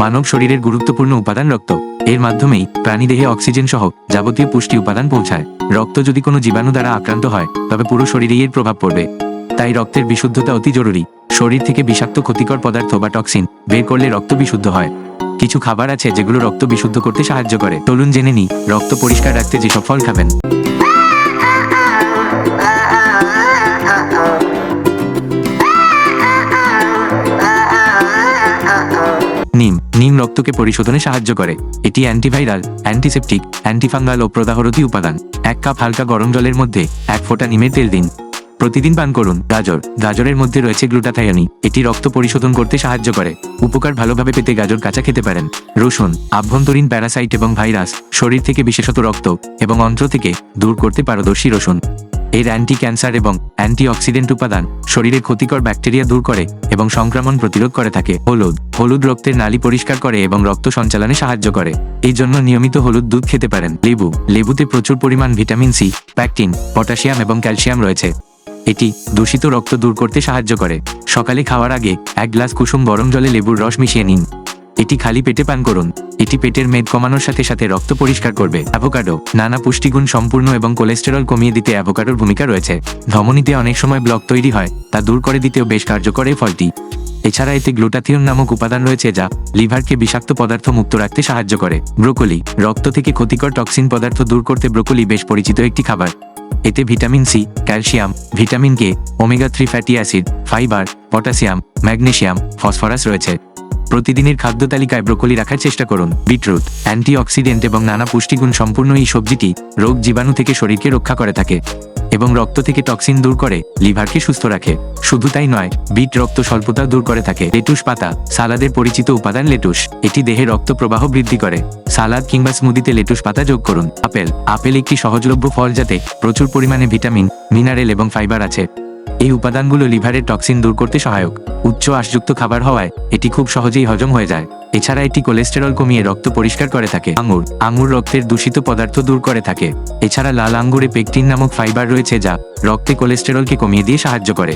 মানব শরীরের গুরুত্বপূর্ণ উপাদান রক্ত। এর মাধ্যমেই প্রাণীদেহে অক্সিজেন সহ যাবতীয় পুষ্টি উপাদান পৌঁছায়। রক্ত যদি কোনো জীবাণু দ্বারা আক্রান্ত হয়, তবে পুরো শরীরেই এর প্রভাব পড়বে। তাই রক্তের বিশুদ্ধতা অতি জরুরি। শরীর থেকে বিষাক্ত ক্ষতিকর পদার্থ বা টক্সিন বের করলে রক্ত বিশুদ্ধ হয়। কিছু খাবার আছে যেগুলো রক্ত বিশুদ্ধ করতে সাহায্য করে। চলুন জেনে নিই, রক্ত পরিষ্কার রাখতে যেসব ফল খাবেন। নিম নিম রক্তকে পরিশোধনে সাহায্য করে। এটি অ্যান্টিভাইরাল অ্যান্টিসেপটিক অ্যান্টিফাঙ্গাল ও প্রদাহরতি উপাদান। এক কাপ হালকা গরম জলের মধ্যে এক ফোঁটা নিমের তেল দিন। প্রতিদিন পান করুন, গাজর। গাজরের মধ্যে রয়েছে গ্লুটাথায়নি। এটি রক্ত পরিশোধন করতে সাহায্য করে। উপকার ভালোভাবে পেতে গাজর কাঁচা খেতে পারেন। রসুন, আভ্যন্তরীণ প্যারাসাইট এবং ভাইরাস, শরীর থেকে বিশেষত রক্ত এবং অন্ত্র থেকে দূর করতে পারদর্শী রসুন। এর অ্যান্টি ক্যান্সার এবং অ্যান্টিঅক্সিডেন্ট উপাদান শরীরে ক্ষতিকর ব্যাকটেরিয়া দূর করে এবং সংক্রমণ প্রতিরোধ করে থাকে। হলুদ হলুদ রক্তের নালী পরিষ্কার করে এবং রক্ত সঞ্চালনে সাহায্য করে। এই জন্য নিয়মিত হলুদ দুধ খেতে পারেন। লেবু, লেবুতে প্রচুর পরিমাণ ভিটামিন সি, প্যাকটিন, পটাশিয়াম এবং ক্যালসিয়াম রয়েছে। এটি দূষিত রক্ত দূর করতে সাহায্য করে। সকালে খাওয়ার আগে এক গ্লাস কুসুম গরম জলে লেবুর রস মিশিয়ে নিন। এটি খালি পেটে পান করুন। এটি পেটের মেদ কমানোর সাথে সাথে রক্ত পরিষ্কার করবে। অ্যাভোকাডো, নানা পুষ্টিগুণ সম্পূর্ণ এবং কোলেস্টেরল কমিয়ে দিতে অ্যাভোকাডোর ভূমিকা রয়েছে। ধমনীতে অনেক সময় ব্লক তৈরি হয়, তা দূর করে দিতেও বেশ কার্যকর এই ফলটি। এছাড়া এতে গ্লুটাথিয়ন নামক উপাদান রয়েছে যা লিভারকে বিষাক্ত পদার্থ মুক্ত রাখতে সাহায্য করে। ব্রোকলি, রক্ত থেকে ক্ষতিকর টক্সিন পদার্থ দূর করতে ব্রোকলি বেশ পরিচিত একটি খাবার। এতে vitamin C, calcium, vitamin K, omega three fatty acid, fibre, potassium magnesium phosphorus রয়েছে। প্রতিদিনের খাদ্য তালিকায় ব্রোকলি রাখার চেষ্টা করুন। বিটরুট, অ্যান্টিঅক্সিডেন্ট এবং নানা পুষ্টিগুণ সম্পূর্ণ এই সবজিটি রোগ জীবাণু থেকে শরীরকে রক্ষা করে থাকে এবং রক্ত থেকে টক্সিন দূর করে, লিভারকে সুস্থ রাখে। শুধু তাই নয়, বিট রক্ত স্বল্পতা দূর করে থাকে। লেটুস পাতা, সালাদের পরিচিত উপাদান লেটুস, এটি দেহে রক্ত প্রবাহ বৃদ্ধি করে। সালাদ কিংবা স্মুদিতে লেটুস পাতা যোগ করুন। আপেল আপেল একটি সহজলভ্য ফল যাতে প্রচুর পরিমাণে ভিটামিন, মিনারেল এবং ফাইবার আছে। এই উপাদানগুলো লিভারের টক্সিন দূর করতে সহায়ক। উচ্চ আশযুক্ত খাবার হওয়ায় এটি খুব সহজেই হজম হয়ে যায়। এছাড়া এটি কোলেস্টেরল কমিয়ে রক্ত পরিষ্কার করে থাকে। আঙুর। আঙুর রক্তের দূষিত পদার্থ দূর করে থাকে। এছাড়া লাল আঙ্গুরে পেকটিন নামক ফাইবার রয়েছে যা রক্তে কোলেস্টেরলকে কমিয়ে দিয়ে সাহায্য করে।